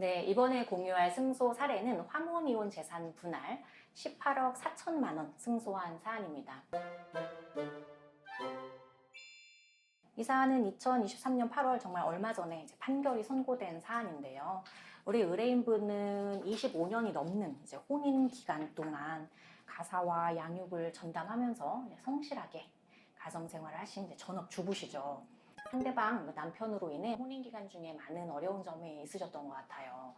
네, 이번에 공유할 승소 사례는 화모니온 재산 분할 18억 4천만 원 승소한 사안입니다. 이 사안은 2023년 8월 정말 얼마 전에 이제 판결이 선고된 사안인데요. 우리 의뢰인분은 25년이 넘는 이제 혼인 기간 동안 가사와 양육을 전담하면서 성실하게 가정 생활을 하신 이제 전업 주부시죠. 상대방 남편으로 인해 혼인 기간 중에 많은 어려운 점이 있으셨던 것 같아요.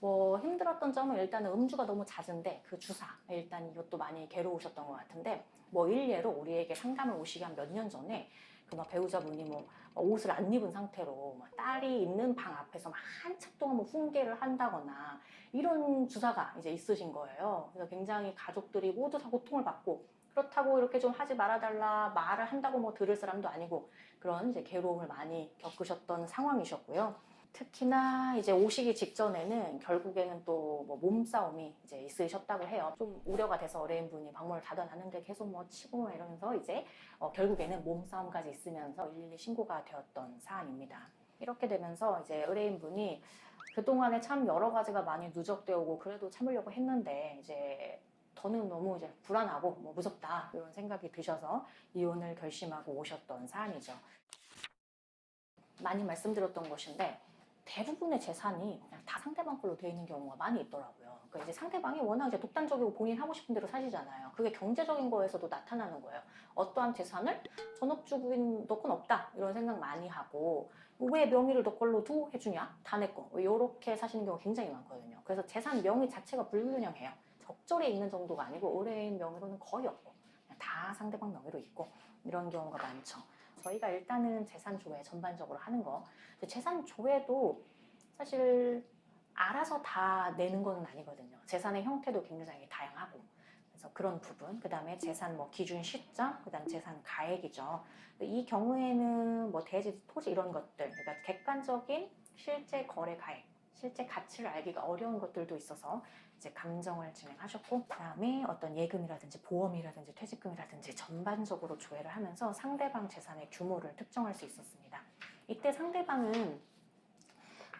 뭐 힘들었던 점은 일단은 음주가 너무 잦은데 그 주사 일단 이것도 많이 괴로우셨던 것 같은데 뭐 일례로 우리에게 상담을 오시기 한 몇 년 전에 그막 배우자분이 뭐 옷을 안 입은 상태로 막 딸이 있는 방 앞에서 막 한참 동안 뭐 훈계를 한다거나 이런 주사가 이제 있으신 거예요. 그래서 굉장히 가족들이 모두 다 고통을 받고 그렇다고 이렇게 좀 하지 말아달라 말을 한다고 뭐 들을 사람도 아니고 그런 이제 괴로움을 많이 겪으셨던 상황이셨고요. 특히나 이제 오시기 직전에는 결국에는 또 뭐 몸싸움이 이제 있으셨다고 해요. 좀 우려가 돼서 의뢰인분이 방문을 닫아놨는데 계속 뭐 치고 막 이러면서 이제 어 결국에는 몸싸움까지 있으면서 112 신고가 되었던 사안입니다. 이렇게 되면서 이제 의뢰인 분이 그동안에 참 여러 가지가 많이 누적되어 오고 그래도 참으려고 했는데 이제 저는 너무 이제 불안하고 뭐 무섭다 이런 생각이 드셔서 이혼을 결심하고 오셨던 사안이죠. 많이 말씀드렸던 것인데 대부분의 재산이 그냥 다 상대방 걸로 되어 있는 경우가 많이 있더라고요. 그러니까 이제 상대방이 워낙 이제 독단적이고 본인 하고 싶은 대로 사시잖아요. 그게 경제적인 거에서도 나타나는 거예요. 어떠한 재산을 전업주부인 너 건 없다 이런 생각 많이 하고 왜 명의를 너 걸로 두 해주냐 다 내 거. 이렇게 사시는 경우 굉장히 많거든요. 그래서 재산 명의 자체가 불균형해요. 적절히 있는 정도가 아니고 의뢰인 명의로는 거의 없고 다 상대방 명의로 있고 이런 경우가 많죠. 저희가 일단은 재산 조회 전반적으로 하는 거. 재산 조회도 사실 알아서 다 내는 건 아니거든요. 재산의 형태도 굉장히 다양하고. 그래서 그런 부분, 그 다음에 재산 뭐 기준 시점, 그 다음 재산 가액이죠. 이 경우에는 뭐 대지, 토지 이런 것들, 그러니까 객관적인 실제 거래 가액, 실제 가치를 알기가 어려운 것들도 있어서 이제 감정을 진행하셨고 그다음에 어떤 예금이라든지 보험이라든지 퇴직금이라든지 전반적으로 조회를 하면서 상대방 재산의 규모를 특정할 수 있었습니다. 이때 상대방은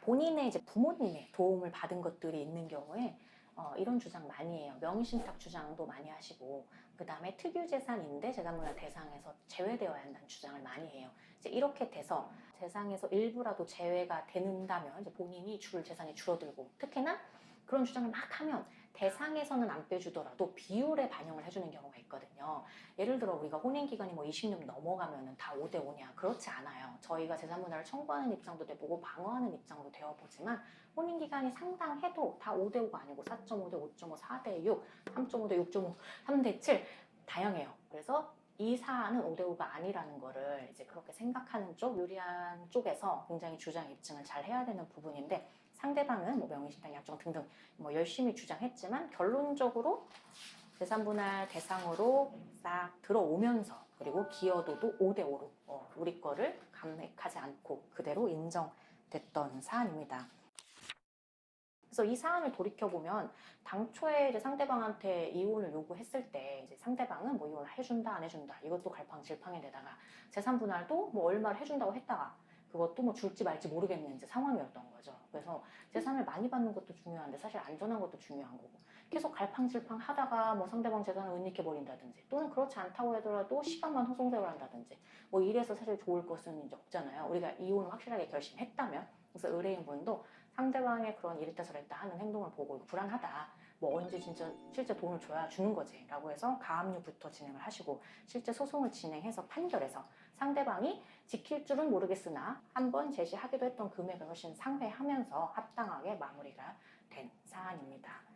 본인의 이제 부모님의 도움을 받은 것들이 있는 경우에 어, 이런 주장 많이 해요. 명의신탁 주장도 많이 하시고 그 다음에 특유재산인데 재산분할 대상에서 제외되어야 한다는 주장을 많이 해요. 이제 이렇게 돼서 재산에서 일부라도 제외가 된다면 이제 본인이 줄 재산이 줄어들고 특히나 그런 주장을 막 하면 대상에서는 안 빼주더라도 비율에 반영을 해주는 경우가 있거든요. 예를 들어 우리가 혼인 기간이 뭐 20년 넘어가면은 다 5대 5냐 그렇지 않아요. 저희가 재산분할을 청구하는 입장도 돼보고 방어하는 입장도 되어보지만 혼인 기간이 상당해도 다 5대 5가 아니고 4.5대 5.5, 4대 6, 3.5대 6.5, 3대 7 다양해요. 그래서 이 사안은 5대 5가 아니라는 거를 이제 그렇게 생각하는 쪽 유리한 쪽에서 굉장히 주장 입증을 잘 해야 되는 부분인데 상대방은 뭐 명의신탁 약정 등등 뭐 열심히 주장했지만 결론적으로 재산분할 대상으로 싹 들어오면서 그리고 기여도도 5대 5로 어, 우리 거를 감액하지 않고 그대로 인정됐던 사안입니다. 그래서 이 사안을 돌이켜 보면 당초에 이제 상대방한테 이혼을 요구했을 때 이제 상대방은 뭐 이혼을 해준다 안 해준다 이것도 갈팡질팡에다가 재산 분할도 뭐 얼마를 해준다고 했다가 그것도 뭐 줄지 말지 모르겠는 이제 상황이었던 거죠. 그래서 재산을 많이 받는 것도 중요한데 사실 안전한 것도 중요한 거고 계속 갈팡질팡 하다가 뭐 상대방 재산을 은닉해 버린다든지 또는 그렇지 않다고 하더라도 시간만 호송세월 한다든지 뭐 이래서 사실 좋을 것은 이제 없잖아요. 우리가 이혼을 확실하게 결심했다면 그래서 의뢰인분도 상대방의 그런 이랬다 저랬다 하는 행동을 보고 불안하다. 뭐 언제 진짜 실제 돈을 줘야 주는 거지 라고 해서 가압류부터 진행을 하시고 실제 소송을 진행해서 판결해서 상대방이 지킬 줄은 모르겠으나 한번 제시하기도 했던 금액을 훨씬 상회하면서 합당하게 마무리가 된 사안입니다.